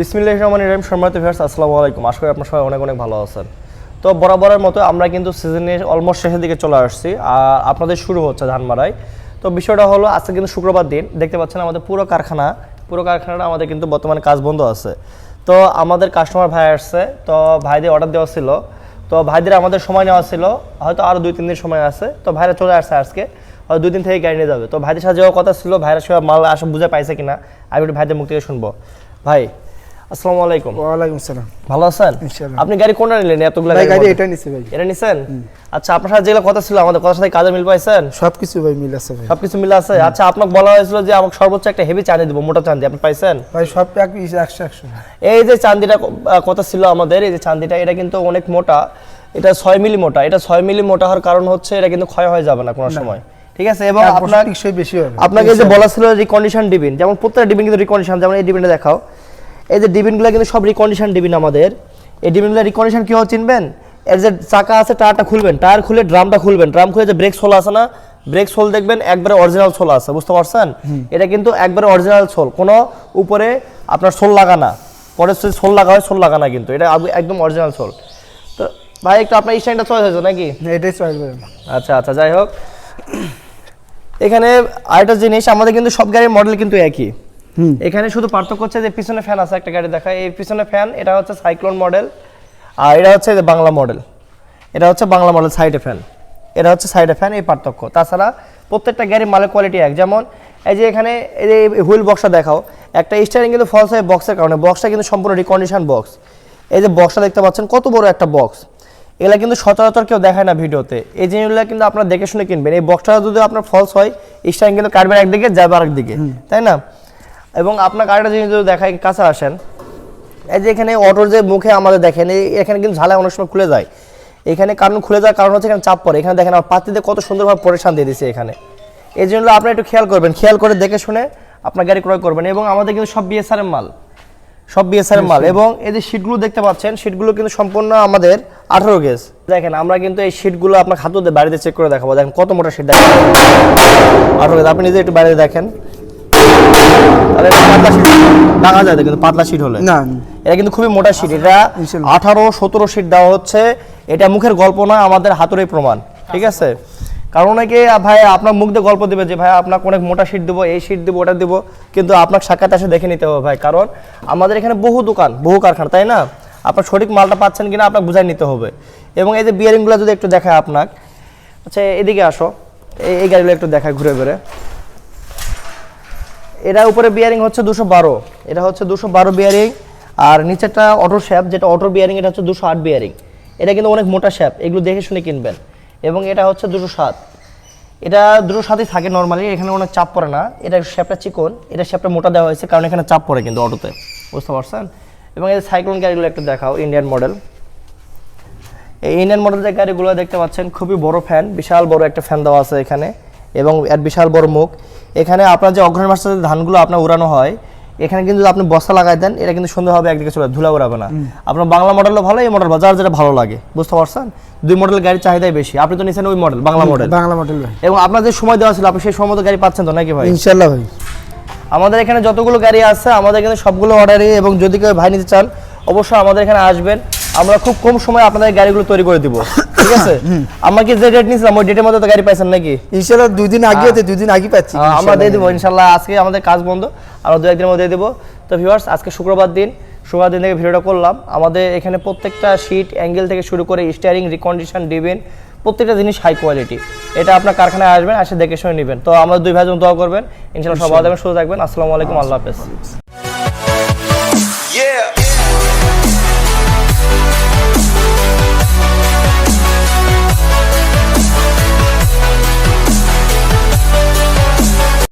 বিসমিল্লাহ রহমান রহিম, সম্মানিত ভিউয়ার্স আসসালামু আলাইকুম। আশা করি আপনার সবাই অনেক অনেক ভালো আছেন। তো বরাবরের মতো আমরা কিন্তু সিজনের অলমোস্ট শেষের দিকে চলে আসছি। আর আপনাদের শুরু হচ্ছে ধান মারাই তো বিষয়টা হলো, আজকে কিন্তু শুক্রবার দিন। দেখতে পাচ্ছেন আমাদের পুরো কারখানা, পুরো কারখানাটা আমাদের কিন্তু বর্তমানে কাজ বন্ধ আছে। তো আমাদের কাস্টমার ভাই আসছে, তো ভাইদের অর্ডার দেওয়া ছিল। তো ভাইদের আমাদের সময় নেওয়া ছিল, হয়তো আরও দুই, তিন দিন সময় আছে। তো ভাইরা চলে আসছে আজকে, হয়তো দুই দিন থেকে গাড়ি নিয়ে যাবে। তো ভাইদের সাথে যাওয়ার কথা ছিল, ভাইরা সব মাল আসা, বুঝে পাইছে কিনা, আমি একটু ভাইদের মুখ থেকে শুনব। ভাই আসসালামু আলাইকুম। ওয়ালাইকুম সালাম। ভালো আছেন? ইনশাআল্লাহ। আপনি গাড়ি কোনটা নিলেন? এতগুলো ভাই গাড়ি এটা নিছে ভাই। এটা নিছেন? আচ্ছা আপনার সাথে যেগুলো কথা ছিল আমাদের কথার সাথে কাজে মিল পাইছেন? সব কিছু ভাই মিল আছে ভাই। সবকিছু মিলে আছে? আচ্ছা আপনাকে বলা হয়েছিল যে আমাকে সর্বোচ্চ একটা হেভি চাঁদি দিব মোটা চাঁদি। আপনি পাইছেন? ভাই সব এক এই যে কথা ছিল আমাদের এই যে এটা কিন্তু অনেক মোটা। এটা ছয় মিলি মোটা। এটা ছয় মিলি মোটা হওয়ার কারণ হচ্ছে এটা কিন্তু ক্ষয় হয়ে যাবে না কোনো সময়। ঠিক আছে? এবং আপনার বেশি হবে। আপনাকে যে বলা ছিল রিকন্ডিশন ডিবিন যেমন প্রত্যেকটা ডিবিন কিন্তু রিকন্ডিশন যেমন এই ডিবিনটা দেখাও। এই যে ডিবিনগুলো কিন্তু সব রিকন্ডিশন ডিবিন আমাদের। এই ডিবিনগুলো রিকন্ডিশন কি হয় চিনবেন? এর যে চাকা আছে টায়ারটা খুলবেন। টায়ার খুলে ড্রামটা খুলবেন। ড্রাম খুলে যে ব্রেক সোল আছে না ব্রেক সোল দেখবেন একবারে অরিজিনাল সোল আছে বুঝতে পারছেন? এটা কিন্তু একবারে অরিজিনাল সোল। কোনো উপরে আপনার সোল লাগানা পরে সোল লাগা হয় সোল লাগানা কিন্তু। এটা একদম অরিজিনাল সোল। তো ভাই একটু আপনার স্ট্যান্ডটা চয়েস হয়েছে নাকি? এটাই চয়েস আচ্ছা আচ্ছা যাই হোক। এখানে আরেকটা জিনিস আমাদের কিন্তু সব গাড়ির মডেল কিন্তু একই। এখানে শুধু পার্থক্য হচ্ছে যে পিছনে ফ্যান আছে একটা গাড়ি দেখা এই পিছনে ফ্যান এটা হচ্ছে সাইক্লোন মডেল আর এটা হচ্ছে যে বাংলা মডেল এটা হচ্ছে বাংলা মডেল সাইডে ফ্যান এটা হচ্ছে সাইডে ফ্যান এই পার্থক্য। তাছাড়া প্রত্যেকটা গাড়ির মালের কোয়ালিটি এক। যেমন এই যে এখানে এই যে হুইল বক্সটা দেখাও একটা স্টারিং কিন্তু ফলস হয় বক্সের কারণে। বক্সটা কিন্তু সম্পূর্ণ রিকন্ডিশন বক্স এই যে বক্সটা দেখতে পাচ্ছেন কত বড় একটা বক্স এগুলা কিন্তু সচরাচর কেউ দেখায় না ভিডিওতে। এই জিনিসগুলো কিন্তু আপনারা দেখে শুনে কিনবেন। এই বক্সটা যদি আপনার ফলস হয় স্টারিং কিন্তু কাটবেন একদিকে যাবে আরেকদিকে। তাই না? এবং আপনার গাড়িটা জিনিস যদি দেখায় কাছে আসেন। এই যে এখানে অটোর যে মুখে আমাদের দেখেন এখানে কিন্তু ঝালাই অনেক সময় খুলে যায়। এখানে কারণ খুলে যাওয়ার কারণ হচ্ছে এখানে চাপ পড়ে। এখানে দেখেন আমার পাত্রিতে কত সুন্দরভাবে পরিশান দিয়ে দিচ্ছে এখানে। এই জন্য আপনি একটু খেয়াল করবেন খেয়াল করে দেখে শুনে আপনার গাড়ি ক্রয় করবেন। এবং আমাদের কিন্তু সব বিএসআর এর মাল সব বিএসআর এর মাল। এবং এই যে শীটগুলো দেখতে পাচ্ছেন শীটগুলো কিন্তু সম্পূর্ণ আমাদের আঠারো গেজ দেখেন আমরা কিন্তু এই শীটগুলো আপনার হাতুতে বাড়িতে চেক করে দেখাবো। দেখেন কত মোটা শীট দেখেন। আঠারো গেজ আপনি নিজে একটু বাইরে দেখেন। তাহলে পাতলা শীট যায় কিন্তু পাতলা শীট হলে। না। এটা কিন্তু খুবই মোটা শীট এটা আঠারো সতেরো শীট দেওয়া হচ্ছে। এটা মুখের গল্প নয় আমাদের হাতুড়ে প্রমাণ। ঠিক আছে? কারণ অনেকে ভাই আপনার মুখ দিয়ে গল্প দিবে যে ভাই আপনাকে অনেক মোটা শীট দেবো এই শীট দেবো ওটা দেবো। কিন্তু আপনার সাক্ষাৎ এসে দেখে নিতে হবে ভাই। কারণ আমাদের এখানে বহু দোকান বহু কারখানা তাই না? আপনার সঠিক মালটা পাচ্ছেন কিনা আপনাকে বুঝাই নিতে হবে। এবং এই যে বিয়ারিংগুলো যদি একটু দেখায় আপনাকে আচ্ছা এদিকে আসো। এই- এই গাড়িগুলো একটু দেখায় ঘুরে ঘুরে। এটা উপরে বিয়ারিং হচ্ছে দুশো বারো। এটা হচ্ছে দুশো বারো বিয়ারিং আর নিচেরটা অটো শ্যাপ যেটা অটো বিয়ারিং এটা হচ্ছে দুশো আট বিয়ারিং এটা কিন্তু অনেক মোটা শ্যাপ এগুলো দেখে শুনে কিনবেন। এবং এটা হচ্ছে দুশো সাত। এটা দুশো সাতই থাকে নর্মালি এখানে অনেক চাপ পড়ে না। এটা শ্যাপটা চিকন, এটা শ্যাপটা মোটা দেওয়া হয়েছে, কারণ এখানে চাপ পড়ে কিন্তু অটোতে বুঝতে পারছেন? এবং এই সাইক্লোন গাড়িগুলো একটু দেখাও ইন্ডিয়ান মডেল এই ইন্ডিয়ান মডেলের গাড়িগুলো দেখতে পাচ্ছেন, খুবই বড় ফ্যান বিশাল বড় একটা ফ্যান দেওয়া আছে এখানে। এবং এর বিশাল বড় মুখ। এখানে আপনার যে অগ্রহণ মাসে যে ধানগুলো আপনার উড়ানো হয় এখানে কিন্তু আপনি বস্তা লাগাই দেন এটা কিন্তু সুন্দরভাবে একদিকে চলে ধুলা উড়াবে না। আপনার বাংলা মডেলও ভালো এই মডেল যার যেটা ভালো লাগে বুঝতে পারছেন? দুই মডেল গাড়ির চাহিদাই বেশি। আপনি তো নিছেন ওই model Bangla model. Bangla model এবং আপনার যে সময় দেওয়া ছিল আপনি সেই সময় মতো গাড়ি পাচ্ছেন তো নাকি ভাই? ইনশাল্লাহ ভাই। আমাদের এখানে যতগুলো গাড়ি আছে আমাদের এখানে সবগুলো অর্ডারই এবং যদি কেউ ভাই নিতে চান অবশ্যই আমাদের এখানে আসবেন। আমরা খুব কম সময় আপনাদের গাড়িগুলো তৈরি করে দিব। ঠিক আছে? আমরা কি যে ডেট নিয়েছিলাম ওই ডেটের মধ্যে তো গাড়ি পাইছেন নাকি? ইনশাল্লাহ দুই দিন আগে হতে দুই দিন আগে পাচ্ছি আমরা দিয়ে দেবো ইনশাল্লাহ আজকে আমাদের কাজ বন্ধ আমরা দু একদিনের মধ্যে দিয়ে দেবো। তো ভিউয়ার্স আজকে শুক্রবার দিন শুক্রবার দিন থেকে ভিডিওটা করলাম। আমাদের এখানে প্রত্যেকটা সিট অ্যাঙ্গেল থেকে শুরু করে স্টিয়ারিং রিকন্ডিশন ডিবেন প্রত্যেকটা জিনিস হাই কোয়ালিটি এটা আপনার কারখানায় আসবেন আসে দেখে শুনে নেবেন। তো আমাদের দুই ভাই জন দোয়া করবেন। ইনশাল্লাহ সব ভালো থাকবেন সুস্থ থাকবেন। আসসালামু আলাইকুম আল্লাহ হাফেজ। Yeah.